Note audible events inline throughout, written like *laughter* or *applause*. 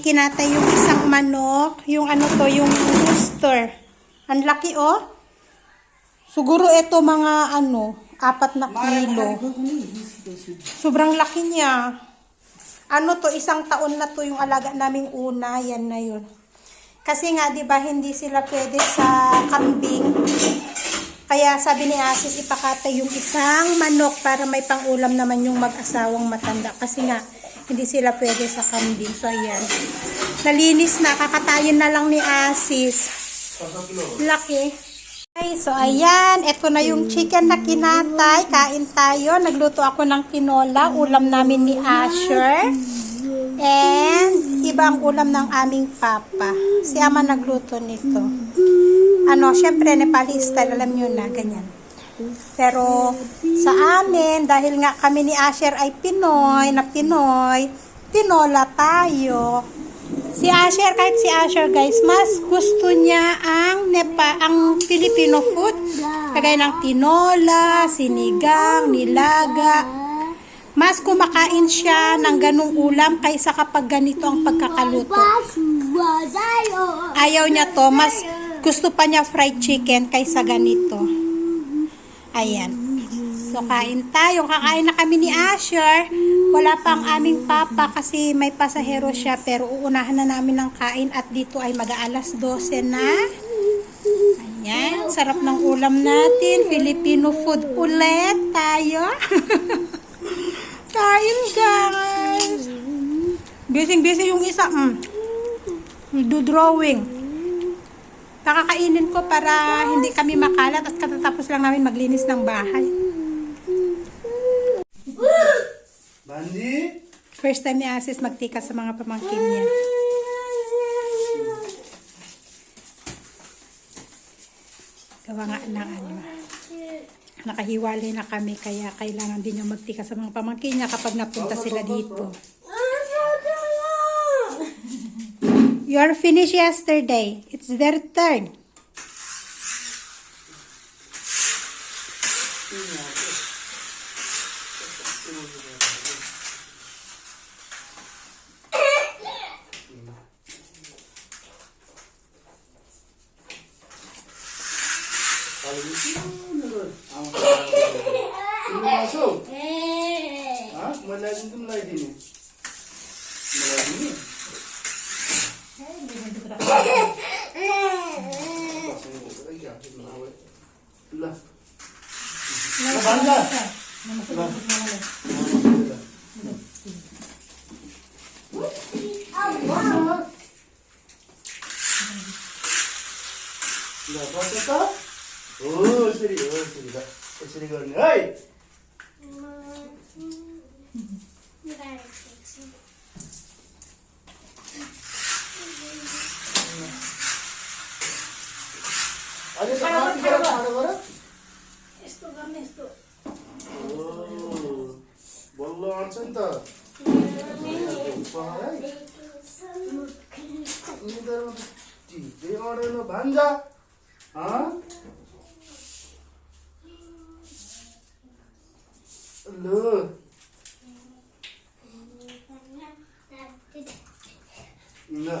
naming kinatay yung isang manok. Yung ano to, yung rooster. Ang laki oh. Siguro ito mga ano, apat na kilo. Sobrang laki niya. Ano to, isang taon na to yung alaga naming una. Yan na yun. Kasi nga, di ba, hindi sila pwede sa kambing. Kaya sabi ni Asis, ipakatay yung isang manok para may pangulam naman yung mag-asawang matanda. Kasi nga, hindi sila pwede sa kambing. So, ayan. Nalinis na, kakatayin na lang ni Asis. Laki. Okay, so ayan, ito na yung chicken na kinatay. Kain tayo. Nagluto ako ng tinola, ulam namin ni Asher. And iba ang ulam ng aming papa. Si ama nagluto nito. Ano, syempre Nepali style, alam nyo na, ganyan. Pero sa amin, dahil nga kami ni Asher ay Pinoy, na Pinoy, tinola tayo. Si Asher, kahit si Asher guys, mas gusto niya ang Nepa, ang Filipino food. Kagaya ng tinola, sinigang, nilaga. Mas kumakain siya ng ganung ulam kaysa kapag ganito ang pagkakaluto. Ayaw niya to, mas gusto pa niya fried chicken kaysa ganito. Ayan. So, kain tayo. Kakain na kami ni Asher. Wala pa ang aming papa kasi may pasahero siya pero uunahan na namin ng kain at dito ay mag-aalas 12 na. Ayan. Sarap ng ulam natin. Filipino food ulit tayo. *laughs* kain guys. Busy-busy yung isa. Mm. Do drawing. Pakakainin ko para hindi kami makalat at katatapos lang namin maglinis ng bahay. Bandi? First time ni Asis magtika sa mga pamangkin niya. Gawa nga ng ano. Nakahiwalay na kami kaya kailangan din niya magtika sa mga pamangkin niya kapag napunta sila dito. You're finished yesterday. It's their turn. Ini ल 나 हो 오, हो 오, ल यसरी गर्ने है अरे सामान करा मारो बरं इस्तो गर्ने इस्तो बल्ल आउँछ नि त भान्जा ल ल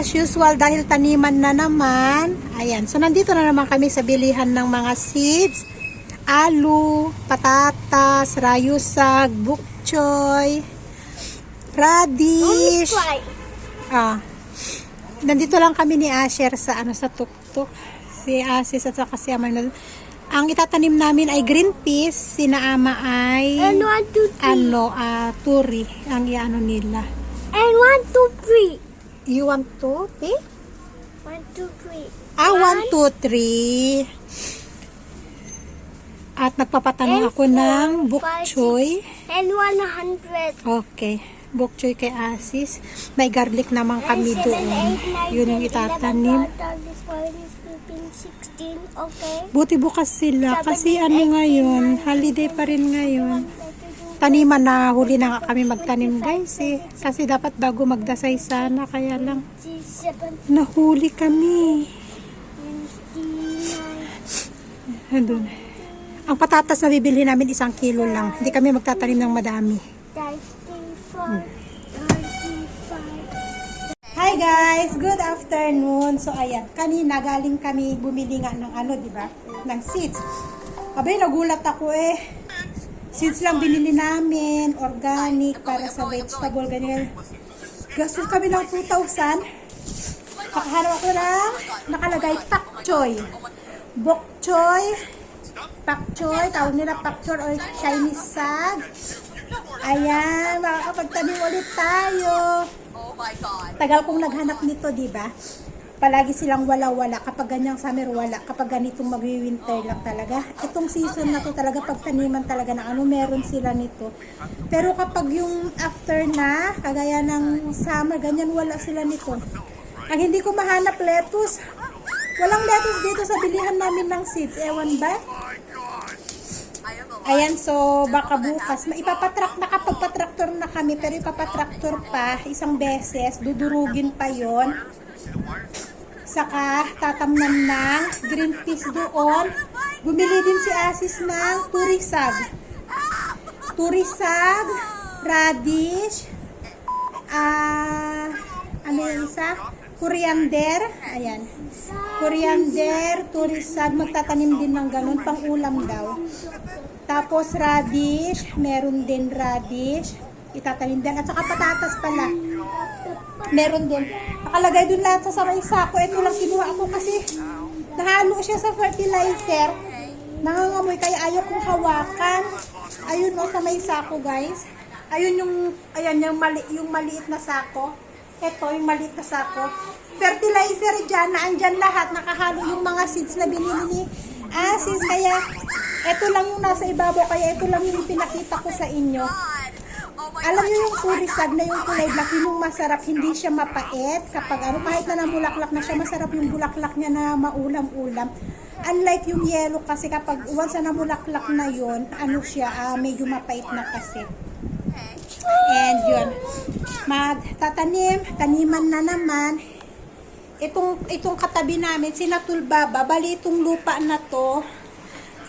as usual, dahil taniman na naman. Ayan, so nandito na naman kami sa bilihan ng mga seeds. Alu, patatas, rayusag, bukchoy, radish. Ah, nandito lang kami ni Asher sa ano sa tuktok. Si Asis at saka si Aman. Ang itatanim namin ay green peas, sina Ama ay three. ano, ah, turi ang iano nila. And one, two, three. You want to, eh? One, two, three. Ah, one, two, three. At nagpapatanong And ako ng bok five, choy. And one hundred. Okay. Bok choy kay Asis. May garlic naman kami And seven, doon. eight, nine, Yun yung 10, itatanim. 11, 12, 13, 14, 15, 16. Okay. Buti bukas sila kasi ano ngayon, holiday pa rin ngayon. Taniman na huli na nga kami magtanim guys eh. Kasi dapat bago magdasay sana kaya lang 27, nahuli kami. 29, Andun. Ang patatas na bibili namin isang kilo lang. Hindi kami magtatanim ng madami. 34, 35. Hi guys! Good afternoon! So ayan, kanina galing kami bumili nga ng ano, di ba? Ng seeds. Abay, nagulat ako eh. Seeds lang binili namin, organic, para sa vegetable, ganyan. Gastos kami ng 2,000. Nakaharap ako ng nakalagay pak choy. Bok choy, pak choy, tawag nila pak choy or Chinese sag. Ayan, makakapagtanim ulit tayo. Tagal kong naghanap nito, di ba? Palagi silang wala-wala. Kapag ganyang summer, wala. Kapag ganitong mag-winter lang talaga. Itong season na to talaga, pagtaniman talaga ng ano, meron sila nito. Pero kapag yung after na, kagaya ng summer, ganyan, wala sila nito. Ang hindi ko mahanap lettuce, walang lettuce dito sa bilihan namin ng seeds. Ewan ba? Ayan, so baka bukas, maipapatrak, nakapagpatraktor na kami, pero ipapatraktor pa isang beses, dudurugin pa yon Saka tatamnan ng green peas doon. Bumili din si Asis ng turisag. Turisag, radish, ah, ano yung isa? Coriander, ayan. Coriander, turisag, magtatanim din ng ganun, pang ulam daw. Tapos radish, meron din radish. Itatanim din. At saka patatas pala. Meron din. Nakalagay dun lahat sa sako. Ito lang kinuha ko kasi nahalo siya sa fertilizer. Nangangamoy kaya ayaw kong hawakan. Ayun o sa may sako guys. Ayun yung, ayan yung, mali, yung maliit na sako. Ito yung maliit na sako. Fertilizer dyan, na andyan lahat. Nakahalo yung mga seeds na binili ni Asis. Kaya ito lang yung nasa ibabaw. Kaya ito lang yung pinakita ko sa inyo. Alam niyo yung purisag na yung kulay black, yung masarap, hindi siya mapait. Kapag ano, kahit na namulaklak na siya, masarap yung bulaklak niya na maulam-ulam. Unlike yung yellow kasi kapag once na namulaklak na yon ano siya, ah, medyo mapait na kasi. And yun, magtatanim, taniman na naman. Itong, itong katabi namin, sinatulbaba, bali itong lupa na to,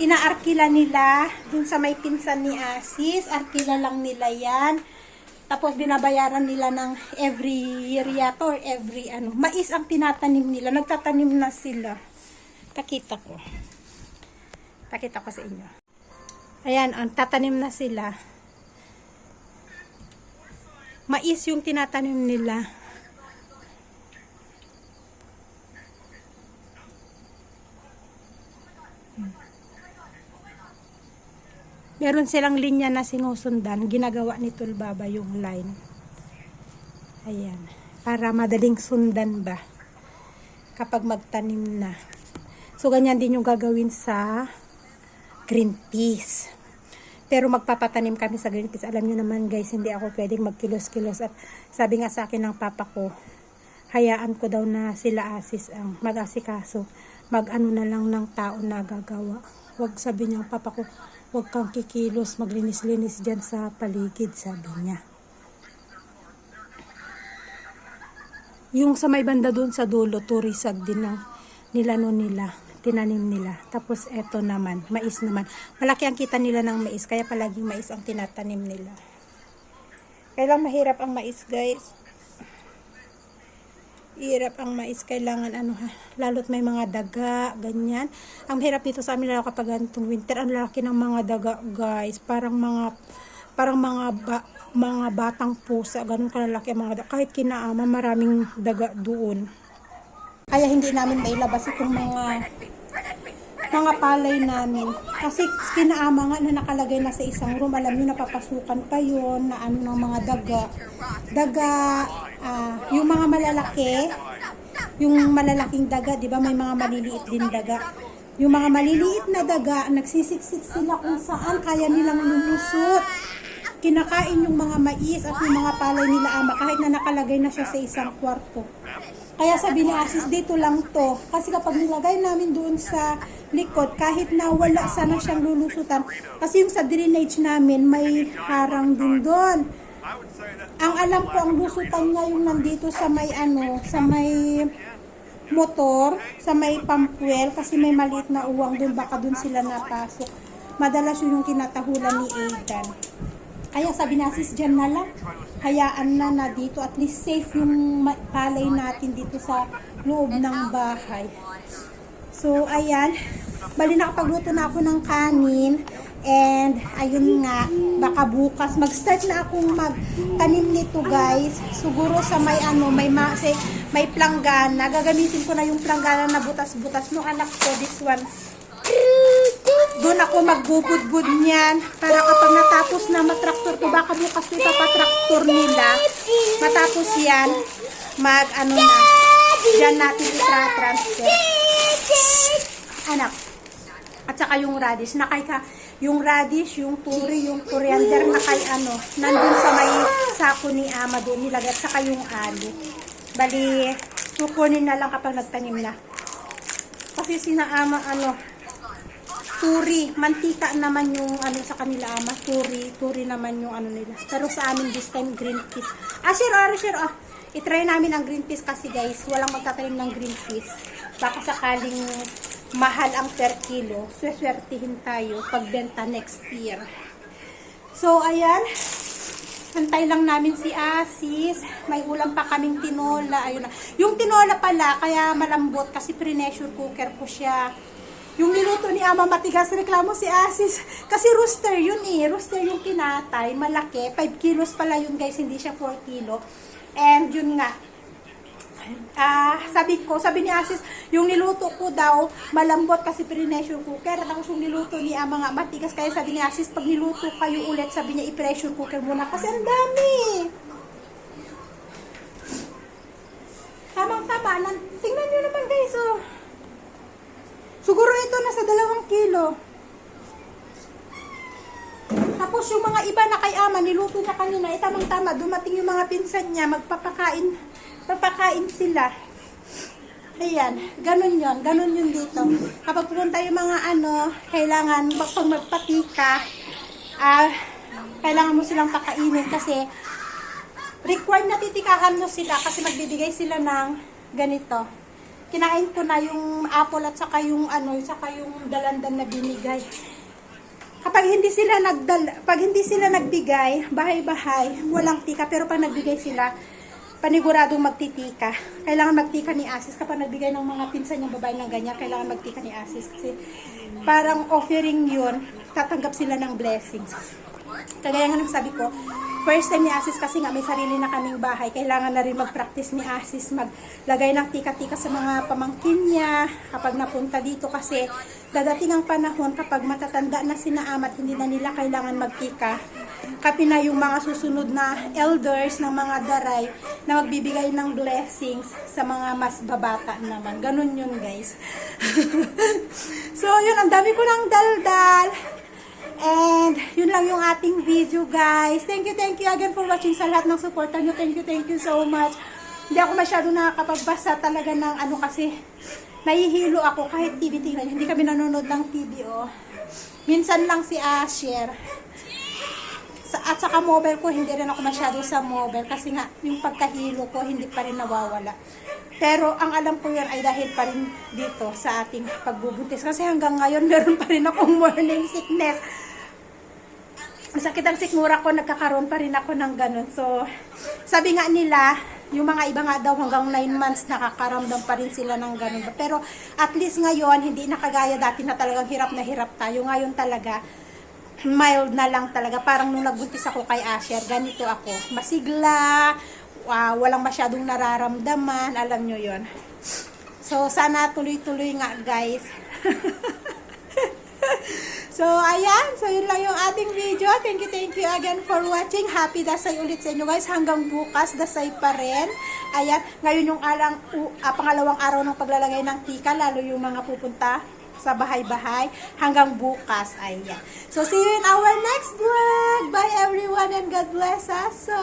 inaarkila nila dun sa may pinsan ni Asis. Arkila lang nila yan. Tapos binabayaran nila ng every year yata or every ano. Mais ang tinatanim nila. Nagtatanim na sila. Takita ko. Takita ko sa inyo. Ayan, ang tatanim na sila. Mais yung tinatanim nila. Meron silang linya na sinusundan. Ginagawa ni Tulbaba yung line. Ayan. Para madaling sundan ba. Kapag magtanim na. So, ganyan din yung gagawin sa green peas. Pero magpapatanim kami sa green peas. Alam nyo naman guys, hindi ako pwedeng magkilos-kilos. At sabi nga sa akin ng papa ko, hayaan ko daw na sila asis ang mag-asikaso. Mag-ano na lang ng tao na gagawa. Huwag sabi niya, papa ko, huwag kang kikilos, maglinis-linis dyan sa paligid, sabi niya. Yung sa may banda doon sa dulo, turisag din ng nilano nila, tinanim nila. Tapos eto naman, mais naman. Malaki ang kita nila ng mais, kaya palaging mais ang tinatanim nila. Kailang mahirap ang mais, guys. Hirap ang mais, kailangan ano ha, lalo't may mga daga, ganyan. Ang hirap dito sa amin lalo kapag ganitong winter, ang laki ng mga daga, guys. Parang mga parang mga ba- mga batang pusa, ganun kalalaki ang mga daga. Kahit kinaama, maraming daga doon. Kaya hindi namin mailabas itong mga mga palay namin. Kasi kinaama nga na nakalagay na sa isang room. Alam nyo, napapasukan pa yun na ano ng mga daga. Daga, ah, yung mga malalaki, yung malalaking daga, di ba may mga maliliit din daga. Yung mga maliliit na daga, nagsisiksik sila kung saan kaya nilang lumusot. Kinakain yung mga mais at yung mga palay nila ama kahit na nakalagay na siya sa isang kwarto. Kaya sabi ni Asis, dito lang to. Kasi kapag nilagay namin doon sa likod, kahit na wala sana siyang lulusutan, kasi yung sa drainage namin, may harang din doon. Ang alam ko, ang lusutan niya yung nandito sa may ano, sa may motor, sa may pump well, kasi may maliit na uwang doon, baka doon sila napasok. Madalas yun yung kinatahulan ni Aidan. Kaya sabi na sis, dyan na lang. Hayaan na na dito. At least safe yung palay natin dito sa loob ng bahay. So, ayan. Bali nakapagluto na ako ng kanin. And, ayun nga, baka bukas, mag-start na akong magtanim nito guys. Siguro sa may ano, may, ma- say, may planggana. Gagamitin ko na yung planggana na butas-butas no anak ko, this one. Doon ako magbubudbud niyan para kapag natapos na matraktor ko, baka bukas ito patraktor nila. Matapos yan, mag ano na, dyan natin itra-transfer. Anak. At saka yung radish, na kay ka, yung radish, yung turi, yung coriander na kay ano, nandun sa may sako ni Ama doon nilagay, at saka yung ali. Bali, kukunin na lang kapag nagtanim na. Kasi sina Ama, ano, turi, mantika naman yung ano sa kanila ama, turi, turi naman yung ano nila. Pero sa amin this time green peas. Ah, share, ah, share, ah. I-try namin ang green peas kasi guys, walang magtatanim ng green peas. Baka sakaling mahal ang per kilo, sweswertihin tayo pagbenta next year. So, ayan. Antay lang namin si Asis. May ulam pa kaming tinola. Ayun na. Yung tinola pala, kaya malambot kasi pre-pressure cooker ko siya. Yung niluto ni Ama matigas, reklamo si Asis. *laughs* Kasi rooster yun eh. Rooster yung kinatay, malaki. 5 kilos pala yun guys, hindi siya 4 kilo. And yun nga, ah sabi ko, sabi ni Asis, yung niluto ko daw, malambot kasi pre-pressure cooker. Tapos yung niluto ni Ama nga matigas. Kaya sabi ni Asis, pag niluto kayo ulit, sabi niya, i-pressure cooker muna. Kasi ang dami. Tamang-tama. Nan- Tingnan nyo naman guys, oh. Siguro ito nasa dalawang kilo. Tapos yung mga iba na kay ama, niluto na kanina, eh tamang-tama, dumating yung mga pinsan niya, magpapakain, papakain sila. Ayan, ganun yon ganun yun dito. Kapag pupunta yung mga ano, kailangan, pag magpatika, ah, kailangan mo silang pakainin kasi required na titikahan mo sila kasi magbibigay sila ng ganito. Kinain ko na yung apple at saka yung ano, saka yung dalandan na binigay. Kapag hindi sila nagdal, pag hindi sila nagbigay, bahay-bahay, walang tika, pero pag nagbigay sila, paniguradong magtitika. Kailangan magtika ni Asis kapag nagbigay ng mga pinsan niyang babae ng ganyan, kailangan magtika ni Asis kasi parang offering yun, tatanggap sila ng blessings. Kagaya nga ng sabi ko, first time ni Asis kasi nga may sarili na kaming bahay, kailangan na rin mag-practice ni Asis, maglagay ng tika-tika sa mga pamangkin niya kapag napunta dito kasi dadating ang panahon kapag matatanda na sina amat, hindi na nila kailangan magtika. Kapi na yung mga susunod na elders ng mga daray na magbibigay ng blessings sa mga mas babata naman. Ganun yun guys. *laughs* so yun, ang dami ko ng daldal. And, yun lang yung ating video, guys. Thank you, thank you again for watching sa lahat ng supportan nyo. Thank you, thank you so much. Hindi ako masyado nakakapagbasa talaga ng ano kasi nahihilo ako kahit TV tingnan. Hindi kami nanonood ng TV, oh. Minsan lang si Asher. Sa, at saka mobile ko, hindi rin ako masyado sa mobile kasi nga yung pagkahilo ko hindi pa rin nawawala. Pero ang alam ko yan ay dahil pa rin dito sa ating pagbubuntis. Kasi hanggang ngayon *laughs* meron pa rin akong morning sickness. Ang sakit ang sikmura ko, nagkakaroon pa rin ako ng ganun. So, sabi nga nila, Yung mga iba nga daw hanggang 9 months nakakaramdam pa rin sila ng ganun. Pero at least ngayon, hindi na kagaya dati na talagang hirap na hirap tayo. Ngayon talaga, mild na lang talaga. Parang nung nagbuntis ako kay Asher, ganito ako. Masigla, ah, walang masyadong nararamdaman, alam nyo yon So, sana tuloy-tuloy nga, guys. *laughs* so, ayan. So, yun lang yung ating video. Thank you, thank you again for watching. Happy Dasay ulit sa inyo, guys. Hanggang bukas, Dasay pa rin. Ayan. Ngayon yung alang, u- ah, pangalawang araw ng paglalagay ng tika, lalo yung mga pupunta sa bahay-bahay hanggang bukas. Ayan. So, see you in our next vlog. Bye, everyone, and God bless us. So,